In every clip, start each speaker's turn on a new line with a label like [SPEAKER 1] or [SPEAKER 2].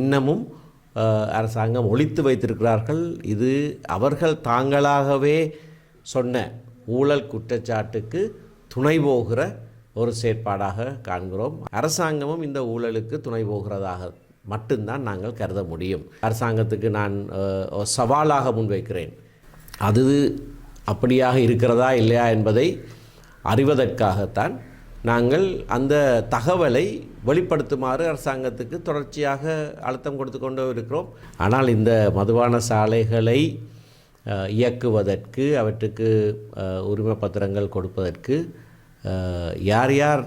[SPEAKER 1] இன்னமும் அரசாங்கம் ஒழித்து வைத்திருக்கிறார்கள். இது அவர்கள் தாங்களாகவே சொன்ன ஊழல் குற்றச்சாட்டுக்கு துணை போகிற ஒரு செயற்பாடாக காண்கிறோம். அரசாங்கமும் இந்த ஊழலுக்கு துணை போகிறதாக மட்டும்தான் நாங்கள் கருத முடியும். அரசாங்கத்துக்கு நான் சவாலாக முன்வைக்கிறேன். அது அப்படியாக இருக்கிறதா இல்லையா என்பதை அறிவதற்காகத்தான் நாங்கள் அந்த தகவலை வெளிப்படுத்துமாறு அரசாங்கத்துக்கு தொடர்ச்சியாக அழுத்தம் கொடுத்து கொண்டு இருக்கிறோம். ஆனால் இந்த மதுபான சாலைகளை இயக்குவதற்கு அவற்றுக்கு உரிமை பத்திரங்கள் கொடுப்பதற்கு யார் யார்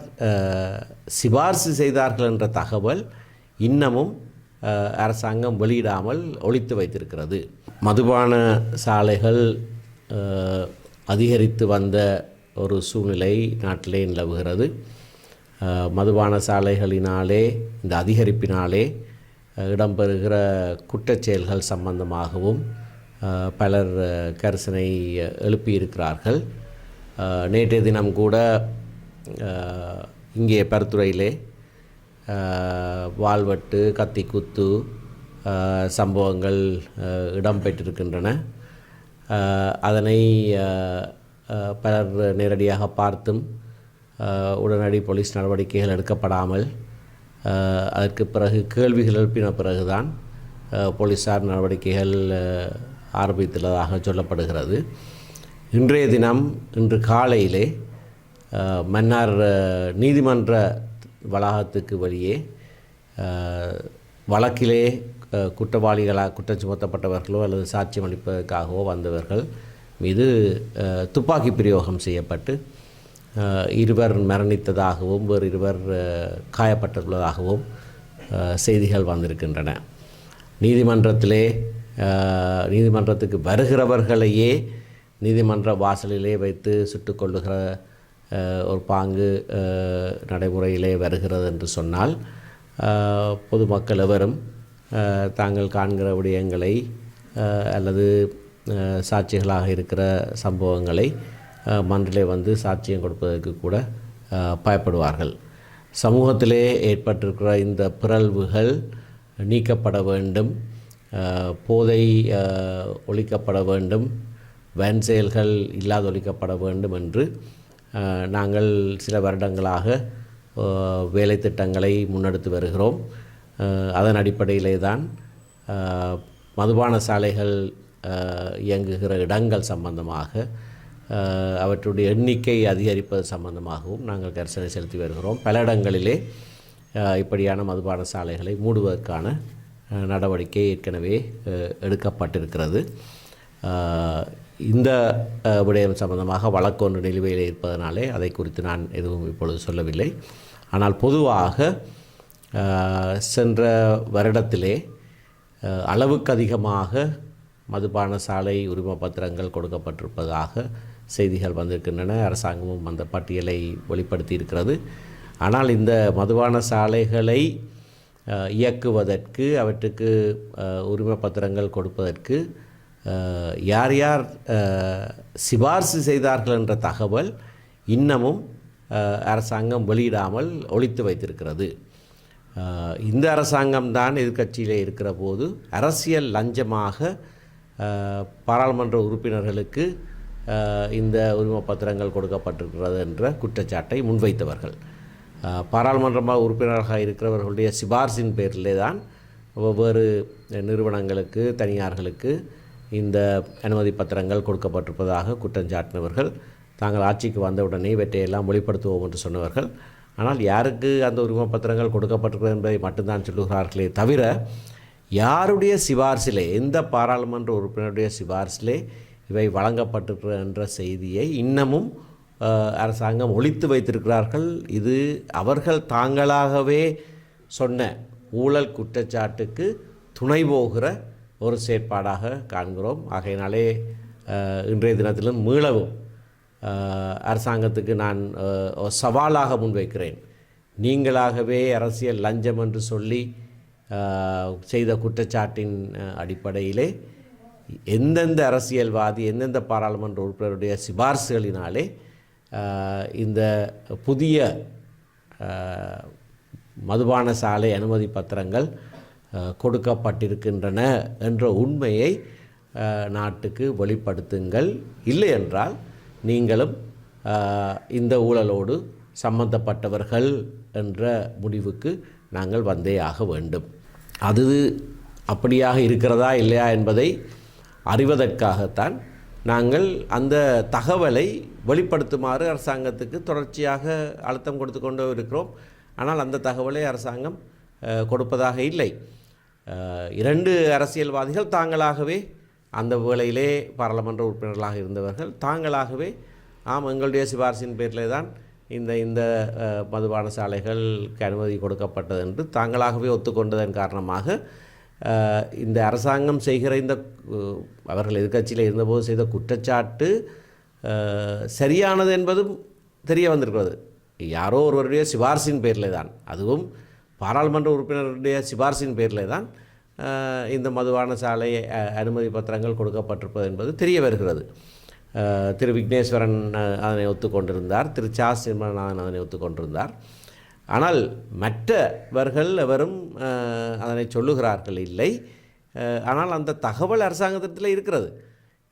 [SPEAKER 1] சிபார்சு செய்தார்கள் என்ற தகவல் இன்னமும் அரசாங்கம் வெளியிடாமல் ஒழித்து வைத்திருக்கிறது. மதுபான சாலைகள் அதிகரித்து வந்த ஒரு சூழ்நிலை நாட்டிலே நிலவுகிறது. மதுபான சாலைகளினாலே இந்த அதிகரிப்பினாலே இடம்பெறுகிற குற்றச்செயல்கள் சம்பந்தமாகவும் பலர் கரிசனை எழுப்பியிருக்கிறார்கள். நேற்றைய தினம் கூட இங்கே பருத்துறையிலே அஹ், வாள்வெட்டு கத்திக்குத்து சம்பவங்கள் இடம்பெற்றிருக்கின்றன. அதனை பலர் நேரடியாக பார்த்தும் உடனடி போலீஸ் நடவடிக்கைகள் எடுக்கப்படாமல் அதற்கு பிறகு கேள்விகள் எழுப்பின பிறகுதான் போலீஸார் நடவடிக்கைகள் ஆரம்பித்துள்ளதாக சொல்லப்படுகிறது. இன்றைய தினம் இன்று காலையிலே மன்னார் நீதிமன்ற வளாகத்துக்கு வெளியே வழக்கிலே குற்றவாளிகளாக குற்றம் சுமத்தப்பட்டவர்களோ அல்லது சாட்சியம் அளிப்பதற்காகவோ வந்தவர்கள் மீது துப்பாக்கி பிரயோகம் செய்யப்பட்டு இருவர் மரணித்ததாகவும் ஒரு இருவர் காயப்பட்டுள்ளதாகவும் செய்திகள் வந்திருக்கின்றன. நீதிமன்றத்திலே நீதிமன்றத்துக்கு வருகிறவர்களையே நீதிமன்ற வாசலிலே வைத்து சுட்டுக்கொள்ளுகிற ஒரு பாங்கு நடைமுறையிலே வருகிறது என்று சொன்னால் பொதுமக்கள் எவரும் தாங்கள் காண்கிற விடயங்களை அல்லது சாட்சிகளாக இருக்கிற சம்பவங்களை மன்றிலே வந்து சாட்சியம் கொடுப்பதற்கு கூட பயப்படுவார்கள். சமூகத்திலே ஏற்பட்டிருக்கிற இந்த பிறழ்வுகள் நீக்கப்பட வேண்டும். போதை ஒழிக்கப்பட வேண்டும். வன் செயல்கள் இல்லாதொழிக்கப்பட வேண்டும் என்று நாங்கள் சில வருடங்களாக வேலை திட்டங்களை முன்னெடுத்து வருகிறோம். அதன் அடிப்படையிலே தான் மதுபான சாலைகள் இயங்குகிற இடங்கள் சம்பந்தமாக அவற்றுடைய எண்ணிக்கை அதிகரிப்பது சம்பந்தமாகவும் நாங்கள் கரிசனை செலுத்தி வருகிறோம். பல இடங்களிலே இப்படியான மதுபான சாலைகளை மூடுவதற்கான நடவடிக்கை ஏற்கனவே எடுக்கப்பட்டிருக்கிறது. இந்த விடயம் சம்பந்தமாக வழக்கொன்று நிலுவையில் இருப்பதனாலே அதை குறித்து நான் எதுவும் இப்பொழுது சொல்லவில்லை. ஆனால் பொதுவாக சென்ற வருடத்திலே அளவுக்கு அதிகமாக மதுபான சாலை உரிம பத்திரங்கள் கொடுக்கப்பட்டிருப்பதாக செய்திகள் வந்திருக்கின்றன. அரசாங்கமும் அந்த பட்டியலை வெளிப்படுத்தி இருக்கிறது. ஆனால் இந்த மதுபான சாலைகளை இயக்குவதற்கு அவற்றுக்கு உரிமை உரிம பத்திரங்கள் கொடுப்பதற்கு யார் யார் சிபார்சு செய்தார்கள் என்ற தகவல் இன்னமும் அரசாங்கம் வெளியிடாமல் ஒழித்து வைத்திருக்கிறது. இந்த அரசாங்கம்தான் எதிர்க்கட்சியிலே இருக்கிற போது அரசியல் லஞ்சமாக பாராளுமன்ற உறுப்பினர்களுக்கு இந்த உரிமை பத்திரங்கள் கொடுக்கப்பட்டிருக்கிறது என்ற குற்றச்சாட்டை முன்வைத்தவர்கள். பாராளுமன்றமாக பாராளுமன்ற உறுப்பினராக இருக்கிறவர்களுடைய சிபார்சின் பேரிலே தான் ஒவ்வொரு நிறுவனங்களுக்கு தனியார்களுக்கு இந்த அனுமதி பத்திரங்கள் கொடுக்கப்பட்டிருப்பதாக குற்றம் சாட்டினவர்கள் தாங்கள் ஆட்சிக்கு வந்தவுடனே இவற்றையெல்லாம் வெளிப்படுத்துவோம் என்று சொன்னவர்கள். ஆனால் யாருக்கு அந்த உரிமை பத்திரங்கள் கொடுக்கப்பட்டிருக்கிறது என்பதை மட்டும்தான் சொல்லுகிறார்களே தவிர யாருடைய சிபார்சிலே எந்த பாராளுமன்ற உறுப்பினருடைய சிபார்சிலே இவை வழங்கப்பட்டிருக்கிற என்ற செய்தியை இன்னமும் அரசாங்கம் ஒழித்து வைத்திருக்கிறார்கள். இது அவர்கள் தாங்களாகவே சொன்ன ஊழல் குற்றச்சாட்டுக்கு துணை போகிற ஒரு செயற்பாடாக காண்கிறோம். ஆகையினாலே இன்றைய தினத்திலும் மீளவும் அரசாங்கத்துக்கு நான் சவாலாக முன்வைக்கிறேன். நீங்களாகவே அரசியல் லஞ்சம் என்று சொல்லி செய்த குற்றச்சாட்டின் அடிப்படையிலே எந்தெந்த அரசியல்வாதி எந்தெந்த பாராளுமன்ற உறுப்பினருடைய சிபார்சுகளினாலே இந்த புதிய மதுபான சாலை அனுமதி பத்திரங்கள் கொடுக்கப்பட்டிருக்கின்றன என்ற உண்மையை நாட்டுக்கு வெளிப்படுத்துங்கள். இல்லை என்றால் நீங்களும் இந்த ஊழலோடு சம்பந்தப்பட்டவர்கள் என்ற முடிவுக்கு நாங்கள் வந்தே ஆக வேண்டும். அது அப்படியாக இருக்கிறதா இல்லையா என்பதை அறிவதற்காகத்தான் நாங்கள் அந்த தகவலை வெளிப்படுத்துமாறு அரசாங்கத்துக்கு தொடர்ச்சியாக அழுத்தம் கொடுத்து கொண்டு இருக்கிறோம். ஆனால் அந்த தகவலை அரசாங்கம் கொடுப்பதாக இல்லை. இரண்டு அரசியல்வாதிகள் தாங்களாகவே அந்த வேளையிலே பாராளுமன்ற உறுப்பினர்களாக இருந்தவர்கள் தாங்களாகவே ஆம் எங்களுடைய சிபாரிசின் பேரிலே தான் இந்த இந்த மதுபான சாலைகளுக்கு அனுமதி கொடுக்கப்பட்டது என்று தாங்களாகவே ஒத்துக்கொண்டதன் காரணமாக இந்த அரசாங்கம் செய்கிற இந்த அவர்கள் எதிர்க்கட்சியில் இருந்தபோது செய்த குற்றச்சாட்டு சரியானது என்பதும் தெரிய வந்திருக்கிறது. யாரோ ஒருவருடைய சிபார்சின் பேரில் தான். அதுவும் பாராளுமன்ற உறுப்பினருடைய சிபார்சின் பேரில் தான் இந்த மதுபான சாலை அனுமதி பத்திரங்கள் கொடுக்கப்பட்டிருப்பது என்பது தெரிய வருகிறது. திரு விக்னேஸ்வரன் அதனை ஒத்துக்கொண்டிருந்தார். திரு சா சிம்மநாதன் அதனை ஒத்துக்கொண்டிருந்தார். ஆனால் மற்றவர்கள் எவரும் அதனை சொல்லுகிறார்கள் இல்லை. ஆனால் அந்த தகவல் அரசாங்கத்தில் இருக்கிறது.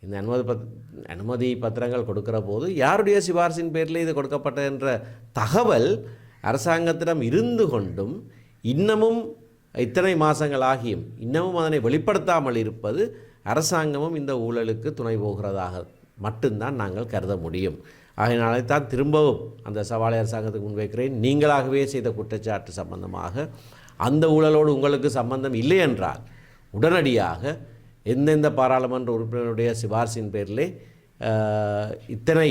[SPEAKER 1] இந்த அனுமதி பத் அனுமதி பத்திரங்கள் கொடுக்கிற போது யாருடைய சிபாரிசின் பேரில் இது கொடுக்கப்பட்ட என்ற தகவல் அரசாங்கத்திடம் இருந்து கொண்டும் இன்னமும் இத்தனை மாதங்கள் ஆகியும் இன்னமும் அதனை வெளிப்படுத்தாமல் இருப்பது அரசாங்கமும் இந்த ஊழலுக்கு துணை போகிறதாக மட்டும்தான் நாங்கள் கருத முடியும். ஆகையினாலே தான் திரும்பவும் அந்த சவாலை அரசாங்கத்துக்கு முன்வைக்கிறேன் நீங்களாகவே செய்த குற்றச்சாட்டு சம்பந்தமாக அந்த ஊழலோடு உங்களுக்கு சம்பந்தம் இல்லை என்றால் உடனடியாக எந்தெந்த பாராளுமன்ற உறுப்பினருடைய சிபார்சின் பேரிலே இத்தனை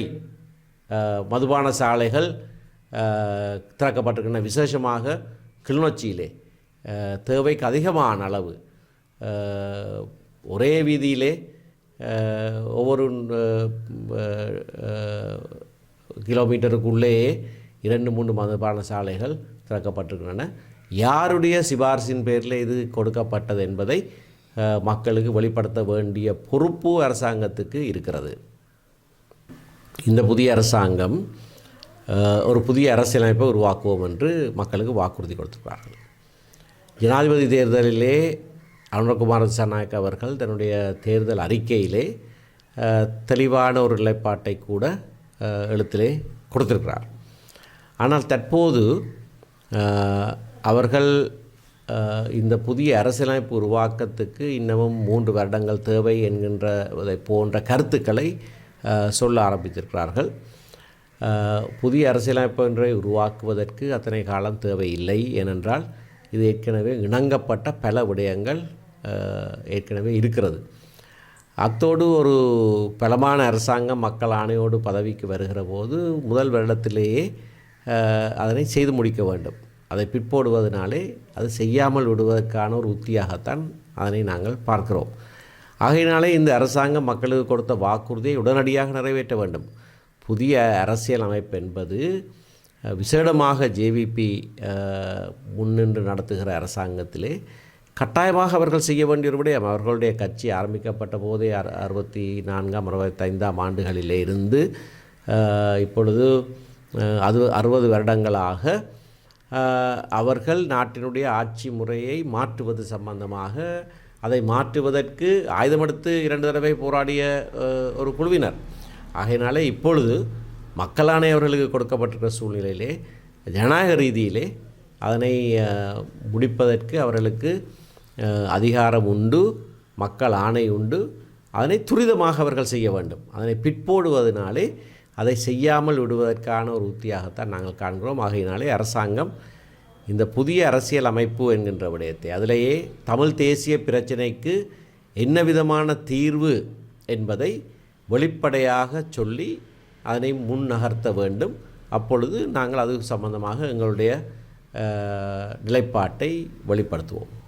[SPEAKER 1] மதுபான சாலைகள் அஹ், திறக்கப்பட்டிருக்கின்றன. விசேஷமாக கிளிநொச்சியிலே தேவைக்கு அதிகமான அளவு ஒரே வீதியிலே ஒவ்வொரு கிலோமீட்டருக்குள்ளேயே இரண்டு மூன்று மதுபான சாலைகள் திறக்கப்பட்டிருக்கின்றன. யாருடைய சிபாரிசின் பேரில் இது கொடுக்கப்பட்டது என்பதை மக்களுக்கு வெளிப்படுத்த வேண்டிய பொறுப்பு அரசாங்கத்துக்கு இருக்கிறது. இந்த புதிய அரசாங்கம் ஒரு புதிய அரசியலமைப்பை உருவாக்குவோம் என்று மக்களுக்கு வாக்குறுதி கொடுத்திருக்கிறார்கள். ஜனாதிபதி தேர்தலிலே அனுரகுமார திசாநாயக் அவர்கள் தன்னுடைய தேர்தல் அறிக்கையிலே தெளிவான ஒரு நிலைப்பாட்டை கூட எழுத்திலே கொடுத்திருக்கிறார். ஆனால் தற்போது அவர்கள் இந்த புதிய அரசியலமைப்பு உருவாக்கத்துக்கு இன்னமும் மூன்று வருடங்கள் தேவை என்கின்றதை போன்ற கருத்துக்களை சொல்ல ஆரம்பித்திருக்கிறார்கள். புதிய அரசியலமைப்பு ஒன்றை உருவாக்குவதற்கு அத்தனை காலம் தேவையில்லை ஏனென்றால் இது ஏற்கனவே இணங்கப்பட்ட பல விடயங்கள் ஏற்கனவே இருக்கிறது. அத்தோடு ஒரு பலமான அரசாங்கம் மக்கள் ஆணையோடு பதவிக்கு வருகிற போது முதல் வருடத்திலேயே அதனை செய்து முடிக்க வேண்டும். அதை பிற்போடுவதனாலே அது செய்யாமல் விடுவதற்கான ஒரு உத்தியாகத்தான் அதனை நாங்கள் பார்க்கிறோம். ஆகையினாலே இந்த அரசாங்கம் மக்களுக்கு கொடுத்த வாக்குறுதியை உடனடியாக நிறைவேற்ற வேண்டும். புதிய அரசியல் அமைப்பு என்பது விசேடமாக ஜேவிபி முன்னின்று நடத்துகிற அரசாங்கத்திலே கட்டாயமாக அவர்கள் செய்ய வேண்டிய ஒரு விடயம். அவர்களுடைய கட்சி ஆரம்பிக்கப்பட்ட போதே அறு அறுபத்தி நான்காம் அறுபத்தைந்தாம் ஆண்டுகளிலே இருந்து இப்பொழுது அது அறுபது வருடங்களாக அவர்கள் நாட்டினுடைய ஆட்சி முறையை மாற்றுவது சம்பந்தமாக அதை மாற்றுவதற்கு ஆயுதமெடுத்து இரண்டு தடவை போராடிய ஒரு குழுவினர். ஆகையினாலே இப்பொழுது மக்களானவர்களுக்கு கொடுக்கப்பட்டிருக்கிற சூழ்நிலையிலே ஜனநாயக ரீதியிலே அதனை முடிப்பதற்கு அவர்களுக்கு அதிகாரம் உண்டு மக்கள் ஆணை உண்டு. அதனை துரிதமாக அவர்கள் செய்ய வேண்டும். அதனை பிற்போடுவதனாலே அதை செய்யாமல் விடுவதற்கான ஒரு உத்தியாகத்தான் நாங்கள் காண்கிறோம். ஆகையினாலே அரசாங்கம் இந்த புதிய அரசியல் அமைப்பு என்கின்ற விடயத்தை அதிலேயே தமிழ் தேசிய பிரச்சினைக்கு என்ன விதமான தீர்வு என்பதை வெளிப்படையாக சொல்லி அதனை முன் நகர்த்த வேண்டும். அப்பொழுது நாங்கள் அது சம்பந்தமாக எங்களுடைய நிலைப்பாட்டை வெளிப்படுத்துவோம்.